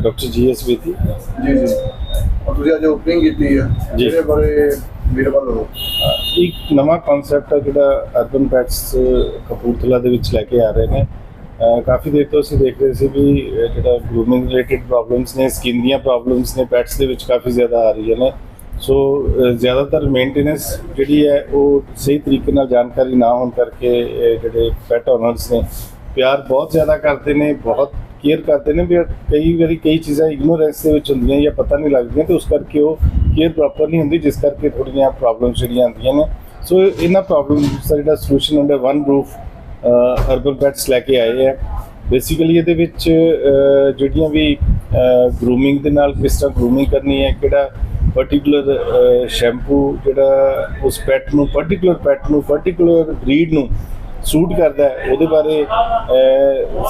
Doctor GS Bedi ਜੀ ਜੀ। ਔਰ ਤੁਸੀਂ ਅੱਜ ਓਪਨਿੰਗ ਕੀਤੀ ਹੈ। ਜੀ। ਇਹਦੇ ਬਾਰੇ ਮੇਰੇ ਵੱਲ ਹੋ ਇੱਕ ਨਵਾਂ ਕਨਸੈਪਟ ਹੈ ਜਿਹੜਾ ਅਰਬਨ ਪੈਟਸ ਕਪੂਰਥਲਾ ਦੇ ਵਿੱਚ ਲੈ ਕੇ ਆ ਰਹੇ ਨੇ। ਅਹ ਕਾਫੀ ਦੇਰ ਤੋਂ ਅਸੀਂ ਦੇਖ ਰਹੇ ਸੀ ਵੀ ਅਹ ਜਿਹੜਾ ਗਰੂਮਿੰਗ ਰਿਲੇਟਡ ਪ੍ਰੋਬਲਮਸ ਨੇ ਸਕਿਨ ਦੀਆਂ ਪ੍ਰੋਬਲਮਸ ਨੇ ਪੈਟਸ ਦੇ ਵਿੱਚ ਕਾਫੀ ਜ਼ਿਆਦਾ ਆ ਰਹੀਆਂ ਨੇ। ਸੋ ਅਹ ਜ਼ਿਆਦਾਤਰ ਮੇਨਟੇਨੈਂਸ ਜਿਹੜੀ ਹੈ ਉਹ ਸਹੀ ਤਰੀਕੇ ਨਾਲ ਜਾਣਕਾਰੀ ਨਾ ਹੋਣ ਕਰਕੇ ਇਹ ਜਿਹੜੇ ਪੈਟ ਓਨਰਸ ਨੇ ਪਿਆਰ ਬਹੁਤ ਜ਼ਿਆਦਾ ਕਰਦੇ ਨੇ ਬਹੁਤ ਕੇਅਰ ਕਰਦੇ ਨੇ, ਵੀ ਕਈ ਵਾਰੀ ਕਈ ਚੀਜ਼ਾਂ ਇਗਨੋਰੈਂਸ ਦੇ ਵਿੱਚ ਹੁੰਦੀਆਂ ਜਾਂ ਪਤਾ ਨਹੀਂ ਲੱਗਦੀਆਂ ਤੇ ਉਸ ਕਰਕੇ ਉਹ ਕੇਅਰ ਪ੍ਰੋਪਰ ਨਹੀਂ ਹੁੰਦੀ, ਜਿਸ ਕਰਕੇ ਥੋੜੀਆਂ ਪ੍ਰੋਬਲਮਸ ਜਿਹੜੀਆਂ ਆਉਂਦੀਆਂ ਨੇ। ਸੋ ਇਹਨਾਂ ਪ੍ਰੋਬਲਮਸ ਦਾ ਜਿਹੜਾ solution under one roof urban pets ਲੈ ਕੇ ਆਏ ਹੈ ਬੇਸਿਕਲੀ ਇਹਦੇ ਵਿੱਚ ਜਿਹੜੀਆਂ ਵੀ ਗਰੂਮਿੰਗ ਦੇ ਨਾਲ ਕਿਸ ਤਰ੍ਹਾਂ ਗਰੂਮਿੰਗ ਕਰਨੀ ਹੈ, ਕਿਹੜਾ ਪਾਰਟਿਕੂਲਰ ਸ਼ੈਂਪੂ ਜਿਹੜਾ ਉਸ ਪੈਟ ਨੂੰ ਪਾਰਟਿਕੂਲਰ ਪੈਟ ਨੂੰ ਪਾਰਟਿਕੂਲਰ ਬਰੀਡ ਨੂੰ ਸੂਟ ਕਰਦਾ ਹੈ, ਉਹਦੇ ਬਾਰੇ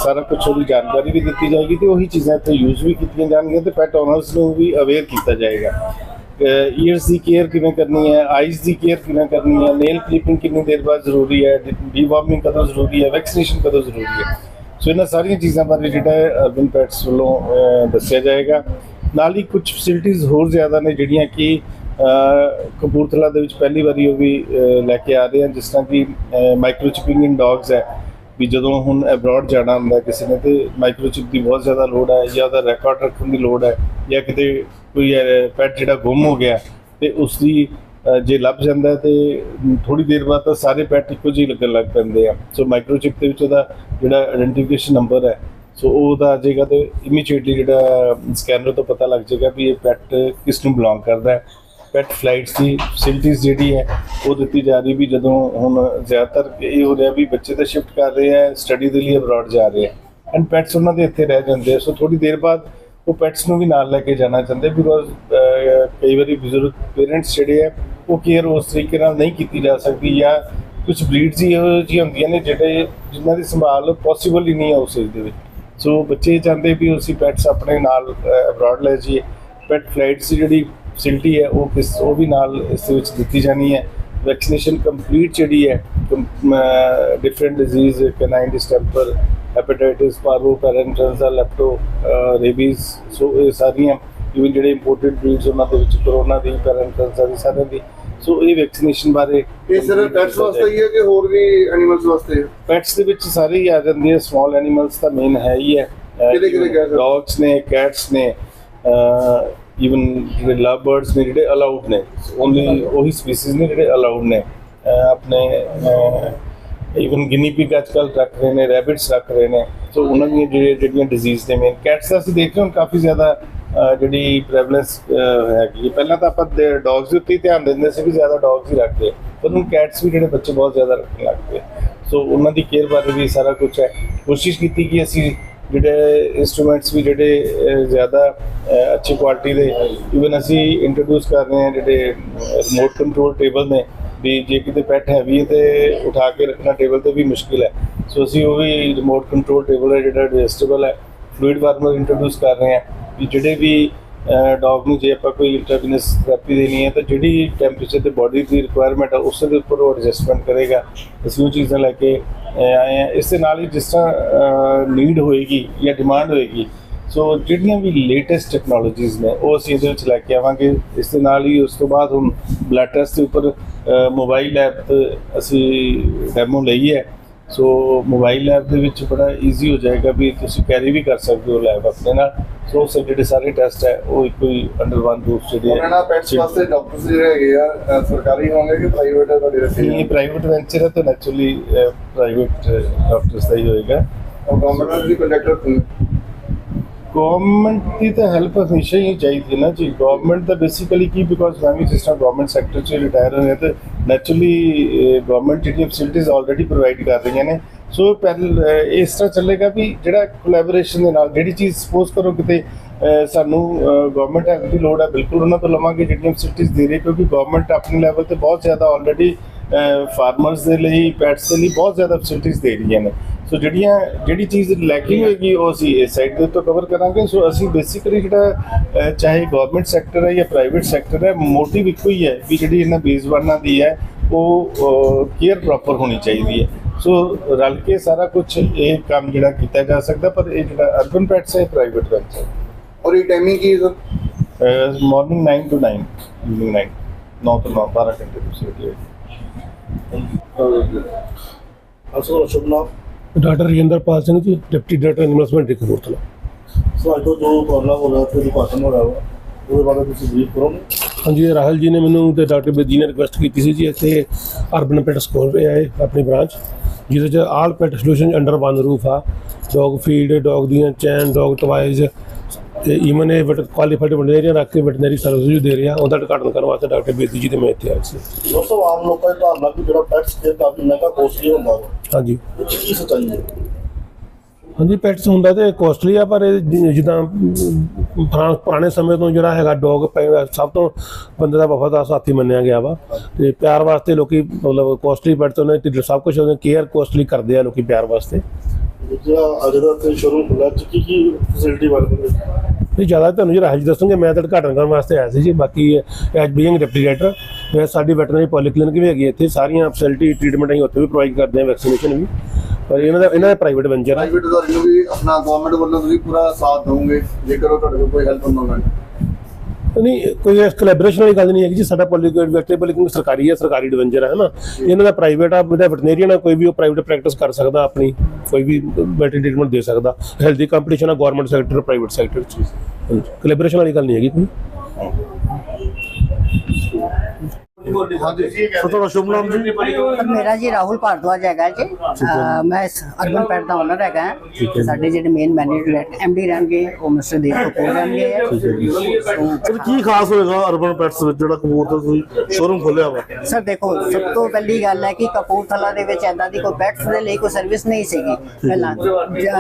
ਸਾਰਾ ਕੁਝ ਉਹਦੀ ਜਾਣਕਾਰੀ ਵੀ ਦਿੱਤੀ ਜਾਏਗੀ ਤੇ ਉਹੀ ਚੀਜ਼ਾਂ ਇੱਥੇ ਯੂਜ਼ ਵੀ ਕੀਤੀਆਂ ਜਾਣਗੀਆਂ ਤੇ ਪੈਟ ਓਨਰਸ ਨੂੰ ਵੀ ਅਵੇਅਰ ਕੀਤਾ ਜਾਏਗਾ। ਈਅਰਸ ਦੀ ਕੇਅਰ ਕਿਵੇਂ ਕਰਨੀ ਹੈ ਆਈਜ਼ ਦੀ ਕੇਅਰ ਕਿਵੇਂ ਕਰਨੀ ਹੈ ਨੇਲ ਕਲਿੱਪਿੰਗ ਕਿੰਨੀ ਦੇਰ ਬਾਅਦ ਜ਼ਰੂਰੀ ਹੈ ਡੀਵਾਰਮਿੰਗ ਕਦੋਂ ਜ਼ਰੂਰੀ ਹੈ ਵੈਕਸੀਨੇਸ਼ਨ ਕਦੋਂ ਜ਼ਰੂਰੀ ਹੈ। ਸੋ ਇਹਨਾਂ ਸਾਰੀਆਂ ਚੀਜ਼ਾਂ ਬਾਰੇ ਜਿਹੜਾ ਹੈ ਅਰਬਨ ਪੈਟਸ ਵੱਲੋਂ ਦੱਸਿਆ ਜਾਏਗਾ। ਨਾਲ ਹੀ ਕੁਝ ਫੈਸਿਲਿਟੀਆਂ ਹੋਰ ਜ਼ਿਆਦਾ ਨੇ ਜਿਹੜੀਆਂ ਕਿ ਕਪੂਰਥਲਾ ਦੇ ਵਿੱਚ ਪਹਿਲੀ ਵਾਰੀ ਉਹ ਵੀ ਲੈ ਕੇ ਆ ਰਹੇ ਆ ਜਿਸ ਤਰ੍ਹਾਂ ਕਿ ਮਾਈਕਰੋਚਿਪਿੰਗ ਇਨ ਡੌਗਸ ਹੈ, ਵੀ ਜਦੋਂ ਹੁਣ ਅਬਰੋਡ ਜਾਣਾ ਹੁੰਦਾ ਕਿਸੇ ਨੇ ਤੇ ਮਾਈਕਰੋਚਿਪ ਦੀ ਬਹੁਤ ਜ਼ਿਆਦਾ ਲੋੜ ਹੈ, ਜਾਂ ਉਹਦਾ ਰਿਕਾਰਡ ਰੱਖਣ ਦੀ ਲੋੜ ਹੈ, ਜਾਂ ਕਿਤੇ ਕੋਈ ਪੈਟ ਜਿਹੜਾ ਗੁੰਮ ਹੋ ਗਿਆ, ਤੇ ਉਸ ਦੀ ਜੇ ਲੱਭ ਜਾਂਦਾ ਹੈ ਤੇ ਥੋੜੀ ਦੇਰ ਬਾਅਦ ਤਾਂ ਸਾਰੇ ਪੈਟ ਇੱਕੋ ਜਿਹੇ ਲੱਗਣ ਲੱਗ ਪੈਂਦੇ ਆ। ਸੋ ਮਾਈਕਰੋਚਿਪ ਦੇ ਵਿੱਚ ਉਹਦਾ ਜਿਹੜਾ ਆਇਡੈਂਟੀਫਿਕੇਸ਼ਨ ਨੰਬਰ ਹੈ ਸੋ ਉਹ ਉਹਦਾ ਜੇਗਾ ਜਾਏਗਾ ਤੇ ਇਮੀਡੀਏਟਲੀ ਜਿਹੜਾ ਸਕੈਨਰ ਤੋਂ ਪਤਾ ਲੱਗ ਜਾਏਗਾ ਵੀ ਇਹ ਪੈਟ ਕਿਸ ਨੂੰ ਬਿਲੋਂਗ ਕਰਦਾ ਹੈ। ਪੈਟ ਫਲਾਈਟਸ ਦੀ ਫੈਸਿਲਿਟੀਆਂ ਜਿਹੜੀ ਹੈ, ਉਹ ਦਿੱਤੀ ਜਾ ਰਹੀ ਵੀ ਜਦੋਂ ਹੁਣ ਜ਼ਿਆਦਾਤਰ ਇਹ ਹੋ ਰਿਹਾ ਵੀ ਬੱਚੇ ਤਾਂ ਸ਼ਿਫਟ ਕਰ ਰਹੇ ਆ ਸਟੱਡੀ ਦੇ ਲਈ ਅਬਰਾਡ ਜਾ ਰਹੇ ਆ ਐਂਡ ਪੈਟਸ ਉਹਨਾਂ ਦੇ ਇੱਥੇ ਰਹਿ ਜਾਂਦੇ ਆ। ਸੋ ਥੋੜੀ ਦੇਰ ਬਾਅਦ ਉਹ ਪੈਟਸ ਨੂੰ ਵੀ ਨਾਲ ਲੈ ਕੇ ਜਾਣਾ ਚਾਹੁੰਦੇ ਬਿਕੋਜ਼ ਕਈ ਵਾਰੀ ਬਜ਼ੁਰਗ ਪੇਰੈਂਟਸ ਜਿਹੜੇ ਆ ਉਹ ਕੇਅਰ ਉਸ ਤਰੀਕੇ ਨਾਲ ਨਹੀਂ ਕੀਤੀ ਜਾ ਸਕਦੀ ਜਾਂ ਕੁਝ ਬਰੀਡਸ ਹੀ ਇਹੋ ਜਿਹੀਆਂ ਹੁੰਦੀਆਂ ਨੇ ਜਿਹੜੇ ਜਿਨ੍ਹਾਂ ਦੀ ਸੰਭਾਲ ਪੋਸੀਬਲ ਹੀ ਨਹੀਂ ਹੈ ਉਸ ਏਜ ਦੇ ਵਿੱਚ। ਸੋ ਬੱਚੇ ਇਹ ਚਾਹੁੰਦੇ ਵੀ ਅਸੀਂ ਪੈਟਸ ਆਪਣੇ ਨਾਲ ਅਬਰਾਡ ਲੈ ਜਾਈਏ। ਪੈਟ ਫਲਾਈਟਸ ਜਿਹੜੀ ਫੈਸਿਲਿਟੀ ਹੈ ਉਹ ਕਿਸ ਉਹ ਵੀ ਨਾਲ ਇਸ ਵਿੱਚ ਦਿੱਤੀ ਜਾਣੀ ਹੈ। ਵੈਕਸੀਨੇਸ਼ਨ ਕੰਪਲੀਟ ਜਿਹੜੀ ਹੈ different disease canine distemper hepatitis parvo parainfluenza lepto rabies so ਇਹ ਸਾਰੀਆਂ ਇਵਨ ਜਿਹੜੇ ਇੰਪੋਰਟਡ ਬਰੀਡਸ ਉਹਨਾਂ ਦੇ ਵਿੱਚ ਕਰੋਨਾ ਦੀ ਪੈਰੈਂਟਰਜ਼ਾ ਦੀ ਸਾਰਿਆਂ ਦੀ। ਸੋ ਇਹ ਵੈਕਸੀਨੇਸ਼ਨ ਬਾਰੇ ਇਹ ਸਿਰਫ ਪੈਟਸ ਵਾਸਤੇ ਹੀ ਹੈ ਕਿ ਹੋਰ ਵੀ ਐਨੀਮਲਸ ਵਾਸਤੇ? ਹੈ ਪੈਟਸ ਦੇ ਵਿੱਚ ਸਾਰੇ ਹੀ ਆ ਜਾਂਦੇ ਆ ਸਮਾਲ ਐਨੀਮਲਸ ਤਾਂ ਮੇਨ ਹੈ ਹੀ ਹੈ। ਕਿਹੜੇ-ਕਿਹੜੇ ਕਹਿ ਸਕਦੇ? ਡੌਗਸ ਨੇ ਕੈਟਸ ਨੇ ਈਵਨ ਜਿਹੜੇ ਲਵ ਬਰਡਸ ਨੇ ਜਿਹੜੇ ਅਲਾਉਡ ਨੇ ਓਨਲੀ ਉਹੀ ਸਪੀਸੀਜ਼ ਨੇ ਜਿਹੜੇ ਅਲਾਉਡ ਨੇ। ਆਪਣੇ ਈਵਨ ਗਿਨੀ ਪਿਗ ਅੱਜਕੱਲ ਰੱਖ ਰਹੇ ਨੇ ਰੈਬਿਟਸ ਰੱਖ ਰਹੇ ਨੇ। ਸੋ ਉਹਨਾਂ ਦੀਆਂ ਜਿਹੜੇ ਜਿਹੜੀਆਂ ਡਿਜ਼ੀਜ਼ ਨੇ ਮੇਨ ਕੈਟਸ ਦਾ ਅਸੀਂ ਦੇਖ ਰਹੇ ਹਾਂ ਕਾਫੀ ਜ਼ਿਆਦਾ ਜਿਹੜੀ ਪ੍ਰੈਵਲੈਂਸ ਹੈਗੀ ਹੈ। ਪਹਿਲਾਂ ਤਾਂ ਆਪਾਂ ਡੌਗਸ ਦੇ ਉੱਤੇ ਹੀ ਧਿਆਨ ਦਿੰਦੇ ਸੀ ਵੀ ਜ਼ਿਆਦਾ ਡੌਗਸ ਹੀ ਰੱਖਦੇ ਪਰ ਹੁਣ ਕੈਟਸ ਵੀ ਜਿਹੜੇ ਬੱਚੇ ਬਹੁਤ ਜ਼ਿਆਦਾ ਰੱਖਣ ਲੱਗ ਪਏ ਸੋ ਉਹਨਾਂ ਦੀ ਕੇਅਰ ਬਾਰੇ ਵੀ ਸਾਰਾ ਕੁਝ ਹੈ। ਕੋਸ਼ਿਸ਼ ਕੀਤੀ ਕਿ ਅਸੀਂ ਜਿਹੜੇ ਇਨਸਟਰੂਮੈਂਟਸ ਵੀ ਜਿਹੜੇ ਜ਼ਿਆਦਾ ਅੱਛੀ ਕੁਆਲਿਟੀ ਦੇ ਇਵਨ ਅਸੀਂ ਇੰਟਰੋਡਿਊਸ ਕਰ ਰਹੇ ਹਾਂ ਜਿਹੜੇ ਰਿਮੋਟ ਕੰਟਰੋਲ ਟੇਬਲ ਨੇ, ਵੀ ਜੇ ਕਿਤੇ ਪੈਟ ਹੈਵੀ ਹੈ ਤੇ ਉਠਾ ਕੇ ਰੱਖਣਾ ਟੇਬਲ ਤੇ ਵੀ ਮੁਸ਼ਕਿਲ ਹੈ। ਸੋ ਅਸੀਂ ਉਹ ਵੀ ਰਿਮੋਟ ਕੰਟਰੋਲ ਟੇਬਲ ਹੈ ਜਿਹੜਾ ਐਡਜਸਟੇਬਲ ਹੈ ਫਲੂਇਡ ਵਾਰਮਰ ਇੰਟਰੋਡਿਊਸ ਕਰ ਰਹੇ ਹਾਂ, ਵੀ ਜਿਹੜੇ ਵੀ ਡੌਗ ਨੂੰ ਜੇ ਆਪਾਂ ਕੋਈ ਇੰਟਰਵਿਨਸ ਥੈਰੇਪੀ ਦੇਣੀ ਹੈ ਤਾਂ ਜਿਹੜੀ ਟੈਂਪਰੇਚਰ ਤੇ ਬਾਡੀ ਦੀ ਰਿਕੁਆਇਰਮੈਂਟ ਹੈ ਉਸ ਦੇ ਉੱਪਰ ਉਹ ਐਡਜਸਟਮੈਂਟ ਕਰੇਗਾ। ਅਸੀਂ ਉਹ ਚੀਜ਼ਾਂ ਲੈ ਕੇ ਆਏ ਹਾਂ। ਇਸ ਦੇ ਨਾਲ ਹੀ ਜਿਸ ਤਰ੍ਹਾਂ ਨੀਡ ਹੋਏਗੀ ਜਾਂ ਡਿਮਾਂਡ ਹੋਏਗੀ ਸੋ ਜਿਹੜੀਆਂ ਵੀ ਲੇਟੈਸਟ ਟੈਕਨੋਲੋਜੀਜ਼ ਨੇ, ਉਹ ਅਸੀਂ ਇਹਦੇ ਵਿੱਚ ਲੈ ਕੇ ਆਵਾਂਗੇ। ਇਸ ਦੇ ਨਾਲ ਹੀ ਉਸ ਤੋਂ ਬਾਅਦ ਹੁਣ ਬਲੱਡ ਟੈਸਟ ਦੇ ਉੱਪਰ ਮੋਬਾਈਲ ਐਪ ਅਸੀਂ ਡੈਮੋ ਲਈ ਹੈ। ਸੋ ਮੋਬਾਈਲ ਐਪ ਦੇ ਵਿੱਚ ਬੜਾ ਈਜ਼ੀ ਹੋ ਜਾਏਗਾ ਵੀ ਤੁਸੀਂ ਕੈਰੀ ਵੀ ਕਰ ਸਕਦੇ ਹੋ ਲੈਬ ਆਪਣੇ ਨਾਲ। ਸੋ ਸੇ ਜਿਹੜੇ ਸਾਰੇ ਟੈਸਟ ਹੈ ਉਹ ਇੱਕੋ ਹੀ ਅੰਡਰ ਵਨ ਰੂਫ ਜਿਹੜੇ ਉਹਨਾਂ ਨਾਲ ਪੈਟਸ ਵਾਸਤੇ ਡਾਕਟਰਸ ਜਿਹੜੇ ਹੈਗੇ ਆ ਸਰਕਾਰੀ ਹੋਣਗੇ ਕਿ ਪ੍ਰਾਈਵੇਟ ਹੈ ਤੁਹਾਡੇ ਰੱਖੇ ਇਹ ਪ੍ਰਾਈਵੇਟ ਵੈਂਚਰ ਹੈ ਤਾਂ ਨੈਚੁਰਲੀ ਪ੍ਰਾਈਵੇਟ ਡਾਕਟਰਸ ਦਾ ਹੀ ਹੋਏਗਾ। ਔਰ ਗਵਰਨਮੈਂਟ ਦੀ ਕੰਡਕਟਰ ਗਵਰਨਮੈਂਟ ਦੀ ਤਾਂ ਹੈਲਪ ਹਮੇਸ਼ਾ ਹੀ ਚਾਹੀਦੀ ਨਾ ਜੀ। ਗਵਰਨਮੈਂਟ ਤਾਂ ਬੇਸਿਕਲੀ ਕੀ ਬਿਕੋਜ਼ ਮੈਂ ਵੀ ਤਰ੍ਹਾਂ ਗਵਰਨਮੈਂਟ ਸੈਕਟਰ 'ਚ ਰਿਟਾਇਰ ਹੋਇਆ ਤੇ ਨੈਚੁਰਲੀ ਗਵਰਨਮੈਟ ਜਿਹੜੀਆਂ ਫੈਸਿਲਿਟੀਆਂ ਆਲਰੇਡੀ ਪ੍ਰੋਵਾਈਡ ਕਰ ਰਹੀਆਂ ਨੇ। ਸੋ ਪਹਿਲ eh, ਇਸ ਤਰ੍ਹਾਂ ਚੱਲੇਗਾ ਵੀ ਜਿਹੜਾ ਕੋਲੈਬੋਰੇਸ਼ਨ ਦੇ ਨਾਲ ਜਿਹੜੀ ਚੀਜ਼ ਸਪੋਜ਼ ਕਰੋ ਕਿਤੇ eh, ਸਾਨੂੰ eh, ਗਵਰਨਮੈਂਟ ਹੈਲਪ ਦੀ ਲੋੜ ਹੈ, ਬਿਲਕੁਲ ਉਹਨਾਂ ਤੋਂ ਲਵਾਂਗੇ ਜਿਹੜੀਆਂ ਫੈਸਿਲਿਟੀਆਂ ਦੇ ਰਹੀ ਕਿਉਂਕਿ ਗਵਰਨਮੈਂਟ ਆਪਣੇ ਲੈਵਲ ਤੇ ਬਹੁਤ ਜ਼ਿਆਦਾ ਆਲਰੇਡੀ ਫਾਰਮਰਸ ਦੇ ਲਈ ਪੈਟਸ ਦੇ ਲਈ ਬਹੁਤ ਜ਼ਿਆਦਾ ਫੈਸਿਲਿਟੀਆਂ ਦੇ ਰਹੀਆਂ ਨੇ। ਸੋ ਜਿਹੜੀਆਂ ਜਿਹੜੀ ਚੀਜ਼ ਲੈਕਿੰਗ ਹੋਏਗੀ ਉਹ ਅਸੀਂ ਇਸ ਸਾਈਡ ਦੇ ਉੱਤੇ ਕਵਰ ਕਰਾਂਗੇ। ਸੋ ਅਸੀਂ ਬੇਸਿਕਲੀ ਜਿਹੜਾ ਚਾਹੇ ਗਵਰਨਮੈਂਟ ਸੈਕਟਰ ਹੈ ਜਾਂ ਪ੍ਰਾਈਵੇਟ ਸੈਕਟਰ ਹੈ ਮੋਟਿਵ ਇੱਕੋ ਹੀ ਹੈ ਵੀ ਜਿਹੜੀ ਇਹਨਾਂ ਬੇਜ਼ਬਾਨਾਂ ਦੀ ਹੈ ਉਹ ਕੇਅਰ ਪ੍ਰੋਪਰ ਹੋਣੀ ਚਾਹੀਦੀ ਹੈ। ਸੋ ਰਲ ਕੇ ਸਾਰਾ ਕੁਝ ਇਹ ਕੰਮ ਜਿਹੜਾ ਕੀਤਾ ਜਾ ਸਕਦਾ ਪਰ ਇਹ ਜਿਹੜਾ ਅਰਬਨ ਪੈਟਸ ਹੈ ਪ੍ਰਾਈਵੇਟ ਵੈਂਚਰ ਔਰ ਇਹ ਟਾਈਮਿੰਗ ਕੀ ਹੈ ਸਰ ਮਾਰਨਿੰਗ 9 to 9 evening 9 9 ਤੋਂ 9 12 ਘੰਟੇ ਦੀ ਫੈਸਿਲਿਟੀ ਹੈ ਅਸਲ ਸ਼ੁਭ ਨਾਮ? Doctor Rajinderpal Singh ji deputy director animal husbandry Kapurthala so ਅੱਜ ਤੋਂ ਜੋ ਪ੍ਰੋਬਲਮ ਹੋ ਰਿਹਾ ਤੇ ਉਦਘਾਟਨ ਹੋ ਰਿਹਾ ਵਾ ਉਹਦੇ ਬਾਰੇ ਤੁਸੀਂ ਬਰੀਫ ਕਰੋਗੇ? ਹਾਂਜੀ ਇਹ ਰਾਹੁਲ ਜੀ ਨੇ ਮੈਨੂੰ ਤੇ ਡਾਕਟਰ ਬੇਦੀ ਨੇ ਰਿਕੁਐਸਟ ਕੀਤੀ ਸੀ ਜੀ ਇੱਥੇ ਅਰਬਨ ਪੈਟ ਸਕੂਲ ਰਿਹਾ ਹੈ ਆਪਣੀ ਬ੍ਰਾਂਚ ਜਿਹਦੇ ਚ all pet solution under one roof ਆ। ਡੌਗ ਫੀਡ ਡੌਗ ਦੀਆਂ ਚੈਨ ਡੌਗ ਟਵਾਈਜ਼ ਤੇ ਈਵਨ ਇਹ ਵਟ ਕੁਆਲੀਫਾਈਡ ਵੈਟਰਨਰੀਅਨ ਰੱਖ ਕੇ ਵੈਟਰਨਰੀ ਸਰਵਿਸ ਵੀ ਦੇ ਰਿਹਾ ਉਹਦਾ ਉਦਘਾਟਨ ਕਰਨ ਵਾਸਤੇ ਡਾਕਟਰ ਬੇਦੀ ਜੀ ਤੇ ਮੈਂ ਇੱਥੇ ਆਇਆ ਸੀ। ਦੋਸਤੋ ਆਮ ਲੋਕਾਂ ਦੀ ਧਾਰਨਾ ਕਿ ਜਿਹੜਾ ਪੈਟਸ ਕੇ ਕਾਫੀ ਮਹਿੰਗਾ ਕੋਸਟਲੀ ਹੁੰਦਾ ਵਾ। ਹਾਂਜੀ। ਕੀ ਸੱਚਾਈ ਹੈ? ਹਾਂਜੀ ਪੈਟਸ ਹੁੰਦਾ ਤੇ ਕੋਸਟਲੀ ਆ ਪਰ ਜਿੱਦਾਂ ਪੁਰਾਣੇ ਸਮੇਂ ਤੋਂ ਜਿਹੜਾ ਹੈਗਾ ਡੌਗ ਸਭ ਤੋਂ ਬੰਦੇ ਦਾ ਵਫਾਦਾਰ ਸਾਥੀ ਮੰਨਿਆ ਗਿਆ ਵਾ। ਤੇ ਪਿਆਰ ਵਾਸਤੇ ਲੋਕੀ ਮਤਲਬ ਕੋਸਟਲੀ ਪੈਟ ਤੋਂ ਨੇ ਤੇ ਸਭ ਕੁਝ ਉਹਦੇ ਕੇਅਰ ਕੋਸਟਲੀ ਕਰਦੇ ਆ ਲੋਕੀ ਪਿਆਰ ਵਾਸਤੇ। ਜਿਹੜਾ ਅੱਜ ਦਾ ਤੇ ਸ਼ੋਰੂਮ ਖੁੱਲਾ ਚ ਕੀ ਕੀ ਫੈਸਿਲਿਟੀ ਹੈ ਨਹੀਂ ਜ਼ਿਆਦਾ ਤੁਹਾਨੂੰ ਜਿਹੜਾ ਰਾਜ ਦੱਸੂਗੇ ਮੈਂ ਤਾਂ ਉਦਘਾਟਨ ਕਰਨ ਵਾਸਤੇ ਆਇਆ ਸੀ ਜੀ ਬਾਕੀ ਐਜ ਬੀਇੰਗ ਡਿਪਟੀ ਡਾਇਰੈਕਟਰ ਮੈਂ ਸਾਡੀ ਵੈਟਰਨਰੀ ਪੋਲੀਕਲਿਨਿਕ ਵੀ ਹੈਗੀ ਇੱਥੇ ਸਾਰੀਆਂ ਫੈਸਿਲਿਟੀ ਟ੍ਰੀਟਮੈਂਟ ਅਸੀਂ ਉੱਥੇ ਵੀ ਪ੍ਰੋਵਾਈਡ ਕਰਦੇ ਹਾਂ ਵੈਕਸੀਨੇਸ਼ਨ ਵੀ। ਪਰ ਇਹਨਾਂ ਦਾ ਇਹਨਾਂ ਦਾ ਪ੍ਰਾਈਵੇਟ ਵੈਂਚਰ ਹੈ। ਪ੍ਰਾਈਵੇਟ ਨੂੰ ਵੀ ਆਪਣਾ ਗਵਰਨਮੈਂਟ ਵੱਲੋਂ ਤੁਸੀਂ ਪੂਰਾ ਸਾਥ ਦਵੋਗੇ ਜੇਕਰ ਉਹ ਤੁਹਾਡੇ ਕੋਲ ਕੋਈ ਹੈਲਪ ਮੰਗਣ ਨਹੀਂ, ਕੋਈ ਇਸ ਕੋਲੈਬੋਰੇਸ਼ਨ ਵਾਲੀ ਗੱਲ ਨਹੀਂ ਹੈਗੀ ਜੀ, ਸਾਡਾ ਪੋਲੀਗ੍ਰਾਫ ਵੈਟਰਨਰੀ ਕਿ ਸਰਕਾਰੀ ਹੈ, ਸਰਕਾਰੀ ਡਿਵੈਂਚਰ ਹੈ ਨਾ। ਇਹਨਾਂ ਦਾ ਪ੍ਰਾਈਵੇਟ ਆ ਜਿਹੜਾ ਵੈਟਰਨਰੀਅਨ ਆ, ਕੋਈ ਵੀ ਉਹ ਪ੍ਰਾਈਵੇਟ ਪ੍ਰੈਕਟਿਸ ਕਰ ਸਕਦਾ ਆਪਣੀ, ਕੋਈ ਵੀ ਵੈਟਰਨਰੀ ਟ੍ਰੀਟਮੈਂਟ ਦੇ ਸਕਦਾ। ਹੈਲਦੀ ਕੰਪੀਟੀਸ਼ਨ ਆ ਗਵਰਨਮੈਂਟ ਸੈਕਟਰ ਪ੍ਰਾਈਵੇਟ ਸੈਕਟਰ ਚ। ਕੋਲੈਬੋਰੇਸ਼ਨ ਵਾਲੀ ਗੱਲ ਨਹੀਂ ਹੈਗੀ ਕੋਈ। ਸੋ। ਤੁਹਾਡਾ ਸ਼ੁਭ ਨਾਮ ਜੀ। ਮੇਰਾ ਜੀ ਰਾਹੁਲ ਭਾਰਦਵਾਜ ਹੈਗਾ ਜੀ। ਮੈਂ ਅਰਬਨ ਪੈਟ ਦਾ ਓਨਰ ਹੈਗਾ। ਸਾਡੇ ਜਿਹੜੇ ਮੇਨ ਮੈਨੇਜਰ ਐਮਡੀ ਰਹਿਣਗੇ ਉਹ ਮਿਸਟਰ ਦੇਵ ਕਪੂਰ ਰਹਿਣਗੇ। ਸਰ ਕੀ ਖਾਸ ਹੋਏਗਾ ਅਰਬਨ ਪੈਟਸ ਵਿੱਚ ਜਿਹੜਾ ਕਪੂਰਥਲਾ ਤੁਸੀਂ ਸ਼ੋਰੂਮ ਖੋਲਿਆ ਵਾ? ਸਰ ਦੇਖੋ ਸਭ ਤੋਂ ਪਹਿਲੀ ਗੱਲ ਹੈ ਕਿ ਕਪੂਰਥਲਾ ਦੇ ਵਿੱਚ ਐਦਾਂ ਦੀ ਕੋਈ ਪੈਟਸ ਦੇ ਲਈ ਕੋਈ ਸਰਵਿਸ ਨਹੀਂ ਸੀਗੀ। ਪਹਿਲਾਂ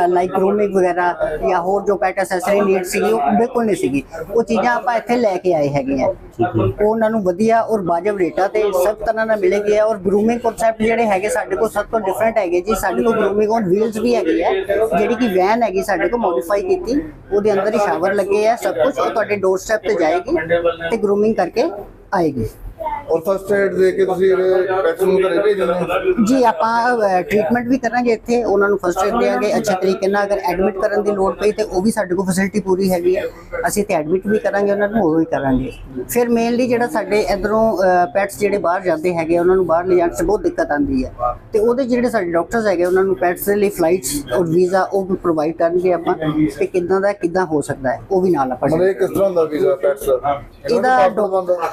ਲਾਈਕ ਗਰੂਮਿੰਗ ਵਗੈਰਾ ਜਾਂ ਹੋਰ ਜੋ ਪੈਟ ਐਸੈਸਰੀ ਨੀਡ ਸੀਗੀ ਉਹ ਬਿਲਕੁਲ ਨਹੀਂ ਸੀਗੀ। ਉਹ ਚੀਜ਼ਾਂ ਆਪਾਂ ਇੱਥੇ ਲੈ ਕੇ ਆਏ ਹੈਗੇ ਆ ਉਹ ਉਹਨਾਂ ਨੂੰ ਵਧੀਆ ਔਰ ਵਾਜਬ ਰੇਟਾਂ ਤੇ ਸਭ ਤਰ੍ਹਾਂ ਨਾਲ ਮਿਲੇਗੀ ਹੈ ਔਰ ਗਰੂਮਿੰਗ ਕਨਸੈਪਟ ਜਿਹੜੇ ਹੈਗੇ ਸਾਡੇ ਕੋਲ ਸਭ ਤੋਂ ਡਿਫਰੈਂਟ ਹੈਗੇ ਜੀ। ਸਾਡੇ ਕੋਲ ਗਰੂਮਿੰਗ ਔਨ ਵੀਲਸ ਵੀ ਹੈਗੀ ਹੈ, ਜਿਹੜੀ ਕਿ ਵੈਨ ਹੈਗੀ ਸਾਡੇ ਕੋਲ ਮੋਡੀਫਾਈ ਕੀਤੀ। ਉਹਦੇ ਅੰਦਰ ਹੀ ਸ਼ਾਵਰ ਲੱਗੇ ਆ ਸਭ ਕੁਝ ਉਹ ਤੁਹਾਡੇ ਡੋਰ ਸਟੈਪ ਤੇ ਜਾਏਗੀ ਤੇ ਗਰੂਮਿੰਗ ਕਰਕੇ ਆਏਗੀ। ਔਰ ਫਸਟ ਏਡ ਦੇ ਕੇ ਤੁਸੀਂ ਪੈਟਸ ਨੂੰ ਘਰੇ ਭੇਜ ਦਿੰਦੇ ਹੋ ਜੀ ਆਪਾਂ ਟ੍ਰੀਟਮੈਂਟ ਵੀ ਕਰਾਂਗੇ ਇੱਥੇ ਉਹਨਾਂ ਨੂੰ ਫਸਟ ਏਡ ਦੇਵਾਂਗੇ। ਅੱਛੇ ਤਰੀਕੇ ਨਾਲ ਅਗਰ ਐਡਮਿਟ ਕਰਨ ਦੀ ਲੋੜ ਪਈ ਤੇ ਉਹ ਵੀ ਸਾਡੇ ਕੋਲ ਫੈਸਿਲਿਟੀ ਪੂਰੀ ਹੈਗੀ ਹੈ। ਅਸੀਂ ਤੇ ਐਡਮਿਟ ਵੀ ਕਰਾਂਗੇ ਉਹਨਾਂ ਨੂੰ ਉਹ ਵੀ ਕਰਾਂਗੇ। ਫਿਰ ਮੇਨਲੀ ਜਿਹੜਾ ਸਾਡੇ ਇਧਰੋਂ ਪੈਟਸ ਜਿਹੜੇ ਬਾਹਰ ਜਾਂਦੇ ਹੈਗੇ ਉਹਨਾਂ ਨੂੰ ਬਾਹਰ ਲਿਜਾਣ 'ਚ ਬਹੁਤ ਦਿੱਕਤ ਆਉਂਦੀ ਹੈ। ਤੇ ਉਹਦੇ ਜਿਹੜੇ ਸਾਡੇ ਡਾਕਟਰਸ ਹੈਗੇ ਉਹਨਾਂ ਨੂੰ ਪੈਟਸ ਦੇ ਲਈ ਫਲਾਈਟਸ ਔਰ ਵੀਜ਼ਾ ਉਹ ਵੀ ਪ੍ਰੋਵਾਈਡ ਕਰਨਗੇ ਆਪਾਂ। ਤੇ ਕਿੱਦਾਂ ਦਾ ਕਿੱਦਾਂ ਹੋ ਸਕਦਾ ਹੈ ਉਹ ਵੀ ਨਾਲ ਆਪਾਂ ਮਤਲਬ ਕਿਸ ਤਰ੍ਹਾਂ ਦਾ? ਵੀਜ਼ਾ ਪੈਟਸ ਇਹਦਾ?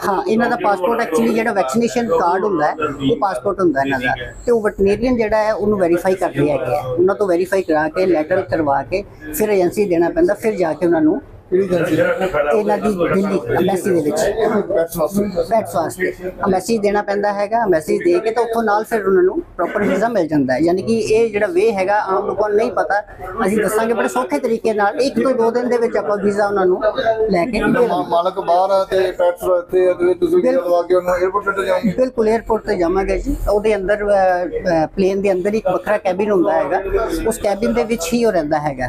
ਹਾਂ ਇਹਨਾਂ ਦਾ ਪਾਸਪੋਰਟ ਐਕਚੁਅਲੀ ਜਿਹੜਾ ਵੈਕਸੀਨੇਸ਼ਨ ਕਾਰਡ ਹੁੰਦਾ ਹੈ, ਉਹ ਪਾਸਪੋਰਟ ਹੁੰਦਾ ਇਹਨਾਂ ਦਾ। ਤੇ ਉਹ ਵੈਟਰਨਰੀਅਨ ਜਿਹੜਾ ਹੈ, ਉਹਨੂੰ ਵੈਰੀਫਾਈ ਕਰਦੇ ਹੈਗੇ ਆ। ਉਹਨਾਂ ਤੋਂ ਵੈਰੀਫਾਈ ਕਰਾ ਕੇ ਲੈਟਰ ਕਰਵਾ ਕੇ, ਫਿਰ ਏਜੰਸੀ ਦੇਣਾ ਪੈਂਦਾ, ਫਿਰ ਜਾ ਕੇ ਉਹਨਾਂ ਨੂੰ ਕਿਹੜੀ ਏਜੰਸੀ ਇਹਨਾਂ ਦਿੱਲੀ ਅੰਬੈਸੀ ਦੇ ਵਿੱਚ। ਪੈਟਸ ਵਾਸਤੇ ਅੰਬੈਸੀ ਦੇਣਾ ਪੈਂਦਾ ਹੈਗਾ ਮੈਸੇਜ ਦੇ ਕੇ ਤਾਂ ਉੱਥੋਂ ਨਾਲ ਫਿਰ ਉਹਨਾਂ ਨੂੰ ਪ੍ਰੋਪਰ ਵੀਜ਼ਾ ਮਿਲ ਜਾਂਦਾ ਹੈ। ਯਾਨੀ ਕਿ ਇਹ ਜਿਹੜਾ ਵੇ ਹੈਗਾ ਆਮ ਲੋਕਾਂ ਨੂੰ ਨਹੀਂ ਪਤਾ। ਅਸੀਂ ਦੱਸਾਂਗੇ ਬੜੇ ਸੌਖੇ ਤਰੀਕੇ ਨਾਲ ਇੱਕ ਤੋਂ ਦੋ ਦਿਨ ਦੇ ਵਿੱਚ ਆਪਾਂ ਵੀਜ਼ਾ ਉਹਨਾਂ ਨੂੰ ਲੈ ਕੇ ਮਾਲਕ ਬਾਹਰ ਆ ਤੇ ਪੈਟਸ ਤੇ ਤੁਸੀਂ ਵੀਜ਼ਾ ਲਵਾ ਕੇ ਉਹਨੂੰ 에어ਪੋਰਟ ਤੇ ਜਾਓਗੇ? ਬਿਲਕੁਲ 에어ਪੋਰਟ ਤੇ ਜਾਵਾਂਗੇ ਜੀ। ਉਹਦੇ ਅੰਦਰ ਪਲੇਨ ਦੇ ਅੰਦਰ ਇੱਕ ਵੱਖਰਾ ਕੈਬਿਨ ਹੁੰਦਾ ਹੈਗਾ। ਉਸ ਕੈਬਿਨ ਦੇ ਵਿੱਚ ਹੀ ਉਹ ਰਹਿੰਦਾ ਹੈਗਾ।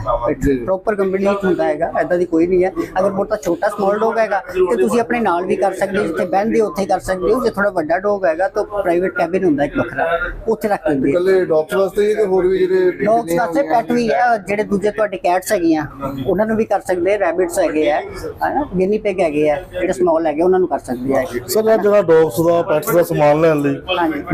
ਪ੍ਰੋਪਰ ਕੰਪਲੀਟ ਹੁੰਦਾ ਹੈਗਾ। ਐਦਾਂ ਦੀ ਕੋਈ ਨਹੀਂ ਹੈ ਅਗਰ ਬਹੁਤਾ ਛੋਟਾ ਸਮਾਲ ਡੋਗ ਹੈਗਾ ਤੇ ਤੁਸੀਂ ਆਪਣੇ ਨਾਲ ਵੀ ਕਰ ਸਕਦੇ ਹੋ ਜਿੱਥੇ ਬਹਿੰਦੇ ਹੋ ਉੱਥੇ ਕਰ ਸਕਦੇ ਹੋ ਜੇ ਥੋੜਾ ਵੱਡਾ ਡੋਗ ਹੈਗਾ ਤਾਂ ਪ੍ਰਾਈਵੇਟ ਕੈਬਿਨ ਹੁੰਦਾ ਇੱਕ ਵੱਖਰਾ ਉੱਥੇ ਰੱਖ ਦਿੰਦੇ ਆ। ਇਕੱਲੇ ਡੌਗਸ ਵਾਸਤੇ ਹੀ ਕਿ ਹੋਰ ਵੀ ਜਿਹੜੇ ਡੌਗਸ ਵਾਸਤੇ ਪੈਟ ਵੀ ਹੈ ਜਿਹੜੇ ਦੂਜੇ ਤੁਹਾਡੇ ਕੈਟਸ ਹੈਗੀਆਂ ਉਹਨਾਂ ਨੂੰ ਵੀ ਕਰ ਸਕਦੇ ਰੈਬਿਟਸ ਹੈਗੇ ਆ ਹਨਾ ਗਿਨੀ ਪਿਗ ਹੈਗੇ ਆ ਜਿਹੜੇ ਸਮਾਲ ਹੈਗੇ ਉਹਨਾਂ ਨੂੰ ਕਰ ਸਕਦੇ ਆ। ਸਰ ਇਹ ਜਿਹੜਾ ਡੌਗਸ ਦਾ ਪੈਟਸ ਦਾ ਸਮਾਨ ਲੈਣ ਲਈ।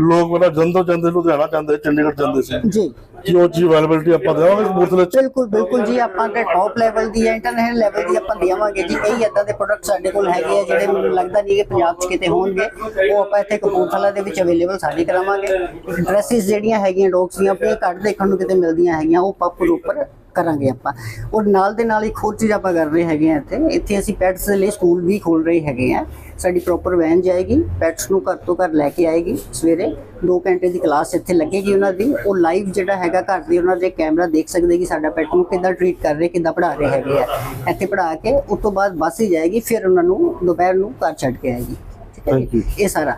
ਲੋਕ ਬੜਾ ਜੰਦੋਂ ਜਾਂਦੇ ਲੁਧਿਆਣਾ ਜਾਂਦੇ ਚੰਡੀਗੜ੍ਹ ਜਾਂਦੇ ਸੀ। ਜੀ। ਕੀ ਉਹ ਚੀਜ਼ ਆਪਾਂ ਦੇਵਾਂਗੇ ਕਪੂਰਥਲੇ ਚ? ਬਿਲਕੁਲ ਬਿਲਕੁਲ ਜੀ, ਆਪਾਂ ਤੇ ਟੌਪ ਲੈਵਲ ਦੀ ਹੈ ਇੰਟਰਨੈਸ਼ਨਲ ਲੈਵਲ ਦੀ ਆਪਾਂ ਦੇਵਾਂਗੇ ਜੀ। ਕਈ ਇਦਾਂ ਦੇ ਪ੍ਰੋਡਕਟ ਸਾਡੇ ਕੋਲ ਹੈਗੇ ਆ, ਜਿਹੜੇ ਮੈਨੂੰ ਲੱਗਦਾ ਨਹੀਂ ਕਿ ਪੰਜਾਬ 'ਚ ਕਿਤੇ ਹੋਣਗੇ। ਉਹ ਆਪਾਂ ਇੱਥੇ ਕਪੂਰਥਲਾ ਦੇ ਵਿੱਚ ਅਵੇਲੇਬਲ ਸਾਡੇ ਕਰਾਵਾਂਗੇ। ਡਰੈਸਿਸ ਜਿਹੜੀਆਂ ਹੈਗੀਆਂ ਡੌਗਸ ਦੀਆਂ ਆਪਣੀਆਂ ਘੱਟ ਦੇਖਣ ਨੂੰ ਕਿਤੇ ਮਿਲਦੀਆਂ ਹੈਗੀਆਂ, ਉਹ ਪਾਪਰ ਉੱਪਰ ਕਰਾਂਗੇ ਆਪਾਂ। ਔਰ ਨਾਲ ਦੇ ਨਾਲ ਇੱਕ ਹੋਰ ਚੀਜ਼ ਆਪਾਂ ਕਰ ਰਹੇ ਹੈਗੇ ਆ ਇੱਥੇ। ਇੱਥੇ ਅਸੀਂ ਪੈਟਸ ਦੇ ਲਈ ਸਕੂਲ ਵੀ ਖੋਲ ਰਹੇ ਹੈਗੇ ਆ। ਸਾਡੀ ਪ੍ਰੋਪਰ ਵੈਨ ਜਾਏਗੀ ਪੈਟਸ ਨੂੰ ਘਰ ਤੋਂ ਘਰ ਲੈ ਕੇ ਆਏਗੀ ਸਵੇਰੇ। 2 ਘੰਟੇ ਦੀ ਕਲਾਸ ਇੱਥੇ ਲੱਗੇਗੀ ਉਹਨਾਂ ਦੀ। ਉਹ ਲਾਈਵ ਜਿਹੜਾ ਹੈਗਾ ਘਰ ਦੀ ਉਹਨਾਂ ਦੇ ਕੈਮਰਾ ਦੇਖ ਸਕਦੇ ਕਿ ਸਾਡਾ ਪੈਟ ਨੂੰ ਕਿੱਦਾਂ ਟਰੀਟ ਕਰ ਰਹੇ ਕਿੱਦਾਂ ਪੜ੍ਹਾ ਰਹੇ ਹੈਗੇ ਆ ਇੱਥੇ ਪੜ੍ਹਾ ਕੇ ਉਸ ਤੋਂ ਬਾਅਦ ਬੱਸ ਹੀ ਜਾਏਗੀ ਫਿਰ ਉਹਨਾਂ ਨੂੰ ਦੁਪਹਿਰ ਨੂੰ ਘਰ ਛੱਡ ਕੇ ਆਏਗੀ। ਠੀਕ ਹੈ ਇਹ ਸਾਰਾ।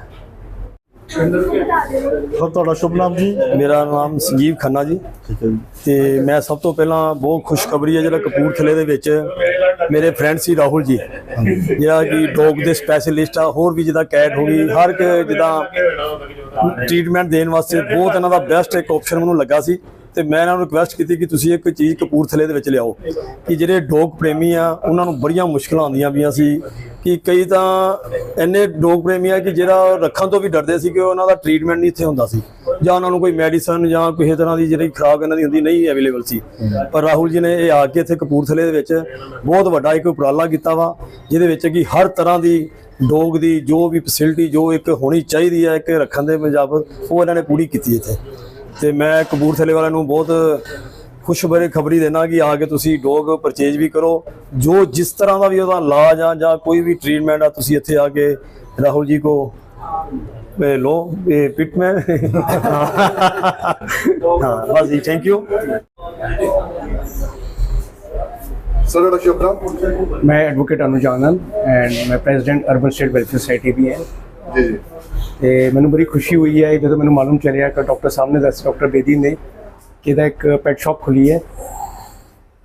ਸਰ ਤੁਹਾਡਾ ਸ਼ੁਭ ਨਾਮ ਜੀ? ਮੇਰਾ ਨਾਮ ਸੰਜੀਵ ਖੰਨਾ ਜੀ। ਤੇ ਮੈਂ ਸਭ ਤੋਂ ਪਹਿਲਾਂ ਬਹੁਤ ਖੁਸ਼ਖਬਰੀ ਹੈ ਜਿਹੜਾ ਕਪੂਰਥਲੇ ਦੇ ਵਿੱਚ ਮੇਰੇ ਫਰੈਂਡ ਸੀ ਰਾਹੁਲ ਜੀ। ਜਿਹੜਾ ਕਿ ਡੌਗ ਦੇ ਸਪੈਸ਼ਲਿਸਟ ਆ ਹੋਰ ਵੀ ਜਿਹਦਾ ਕੈਟ ਹੋ ਗਈ ਹਰ ਇੱਕ ਜਿਹਦਾ ਟ੍ਰੀਟਮੈਂਟ ਦੇਣ ਵਾਸਤੇ ਬਹੁਤ ਇਹਨਾਂ ਦਾ ਬੈਸਟ ਇੱਕ ਆਪਸ਼ਨ ਮੈਨੂੰ ਲੱਗਾ ਸੀ। ਤੇ ਮੈਂ ਇਹਨਾਂ ਨੂੰ ਰਿਕਵੈਸਟ ਕੀਤੀ ਕਿ ਤੁਸੀਂ ਇੱਕ ਚੀਜ਼ ਕਪੂਰਥਲੇ ਦੇ ਵਿੱਚ ਲਿਆਓ, ਕਿ ਜਿਹੜੇ ਡੋਗ ਪ੍ਰੇਮੀ ਆ, ਉਹਨਾਂ ਨੂੰ ਬੜੀਆਂ ਮੁਸ਼ਕਲਾਂ ਆਉਂਦੀਆਂ ਪਈਆਂ ਸੀ, ਕਿ ਕਈ ਤਾਂ ਇੰਨੇ ਡੋਗ ਪ੍ਰੇਮੀ ਆ ਕਿ ਜਿਹੜਾ ਰੱਖਣ ਤੋਂ ਵੀ ਡਰਦੇ ਸੀ ਕਿ ਉਹਨਾਂ ਦਾ ਟ੍ਰੀਟਮੈਂਟ ਨਹੀਂ ਇੱਥੇ ਹੁੰਦਾ ਸੀ, ਜਾਂ ਉਹਨਾਂ ਨੂੰ ਕੋਈ ਮੈਡੀਸਨ ਜਾਂ ਕਿਸੇ ਤਰ੍ਹਾਂ ਦੀ ਜਿਹੜੀ ਖੁਰਾਕ ਇਹਨਾਂ ਦੀ ਹੁੰਦੀ ਨਹੀਂ ਅਵੇਲੇਬਲ ਸੀ। ਪਰ ਰਾਹੁਲ ਜੀ ਨੇ ਇਹ ਆ ਕੇ ਇੱਥੇ ਕਪੂਰਥਲੇ ਦੇ ਵਿੱਚ ਬਹੁਤ ਵੱਡਾ ਇੱਕ ਉਪਰਾਲਾ ਕੀਤਾ ਵਾ, ਜਿਹਦੇ ਵਿੱਚ ਕਿ ਹਰ ਤਰ੍ਹਾਂ ਦੀ ਡੋਗ ਦੀ ਜੋ ਵੀ ਫੈਸਿਲਿਟੀ ਜੋ ਇੱਕ ਹੋਣੀ ਚਾਹੀਦੀ ਹੈ ਇੱਕ ਰੱਖਣ ਦੇ ਮੁਤਾਬਕ ਉਹ ਇਹਨਾਂ ਨੇ ਪੂਰੀ ਕੀਤੀ ਇੱਥੇ। ਤੇ ਮੈਂ ਕਬੂਰਥਲੇ ਵਾਲਿਆਂ ਨੂੰ ਬਹੁਤ ਖੁਸ਼ਬਰੀ ਖਬਰੀ ਦੇਣਾ ਕਿ ਆ ਕੇ ਤੁਸੀਂ ਡੋਗ ਪਰਚੇਜ ਵੀ ਕਰੋ। ਜੋ ਜਿਸ ਤਰ੍ਹਾਂ ਦਾ ਵੀ ਉਹਦਾ ਇਲਾਜ ਆ ਜਾਂ ਕੋਈ ਵੀ ਟ੍ਰੀਟਮੈਂਟ ਆ ਤੁਸੀਂ ਇੱਥੇ ਆ ਕੇ ਰਾਹੁਲ ਜੀ ਕੋ ਵੇ ਲੋ ਇਹ ਪਿਟਮੈਨ ਹਾਂ ਬਸ ਜੀ ਥੈਂਕ ਯੂ ਸਰ ਦਾ ਮੈਂ ਐਡਵੋਕੇਟ ਅਨੁਜ ਐਂਡ ਮੈਂ president urban state welfare society ਵੀ ਹਾਂ। ਜੀ ਜੀ। ਤੇ ਮੈਨੂੰ ਬੜੀ ਖੁਸ਼ੀ ਹੋਈ ਹੈ, ਜਦੋਂ ਮੈਨੂੰ ਮਾਲੂਮ ਚੱਲਿਆ ਕਿ ਡਾਕਟਰ ਸਾਹਿਬ ਨੇ ਦੱਸ ਡਾਕਟਰ ਬੇਦੀ ਨੇ ਕਿ ਇਹਦਾ ਇੱਕ ਪੈਟ ਸ਼ਾਪ ਖੁੱਲੀ ਹੈ।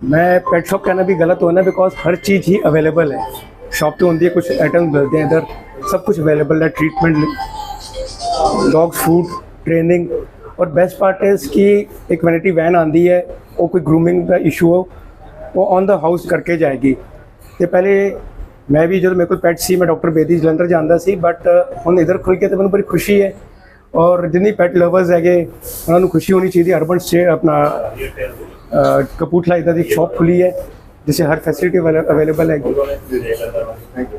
ਮੈਂ ਪੈਟ ਸ਼ਾਪ ਕਹਿਣਾ ਵੀ ਗਲਤ ਹੋਣਾ ਬਿਕੋਜ਼ ਹਰ ਚੀਜ਼ ਹੀ ਅਵੇਲੇਬਲ ਹੈ। ਸ਼ਾਪ ਤੇ ਹੁੰਦੀ ਹੈ ਕੁਝ ਆਈਟਮ ਮਿਲਦੇ ਆ ਇਧਰ, ਸਭ ਕੁਝ ਅਵੇਲੇਬਲ ਹੈ ਟ੍ਰੀਟਮੈਂਟ ਡੌਗ ਫੂਡ ਟ੍ਰੇਨਿੰਗ ਔਰ ਬੈਸਟ ਪਾਰਟ ਇਸ ਕਿ ਇੱਕ ਵੈਨਿਟੀ ਵੈਨ ਆਂਦੀ ਹੈ, ਉਹ ਕੋਈ ਗਰੂਮਿੰਗ ਦਾ ਇਸ਼ੂ ਹੋ, ਉਹ ਔਨ ਦਾ ਹਾਊਸ ਕਰਕੇ ਜਾਏਗੀ। ਤੇ ਪਹਿਲੇ ਮੈਂ ਵੀ ਜਦੋਂ ਮੇਰੇ ਕੋਲ ਪੈਟ ਸੀ, ਮੈਂ ਡਾਕਟਰ ਬੇਦੀ ਜਲੰਧਰ ਜਾਂਦਾ ਸੀ ਬਟ ਹੁਣ ਇਧਰ ਖੁੱਲ ਕੇ ਤੇ ਮੈਨੂੰ ਬੜੀ ਖੁਸ਼ੀ ਹੈ। ਔਰ ਜਿੰਨੀ ਪੈਟ ਲਵਰਸ ਹੈਗੇ, ਉਹਨਾਂ ਨੂੰ ਖੁਸ਼ੀ ਹੋਣੀ ਚਾਹੀਦੀ ਅਰਬਨ ਸਟੇ ਆਪਣਾ ਕਪੂਰਥਲਾ ਇਧਰ ਦੀ ਸ਼ਾਪ ਖੁੱਲੀ ਹੈ ਜਿਸੇ ਹਰ ਫੈਸਿਲਿਟੀ ਅਵੇਲੇਬਲ ਹੈਗੀ। Thank you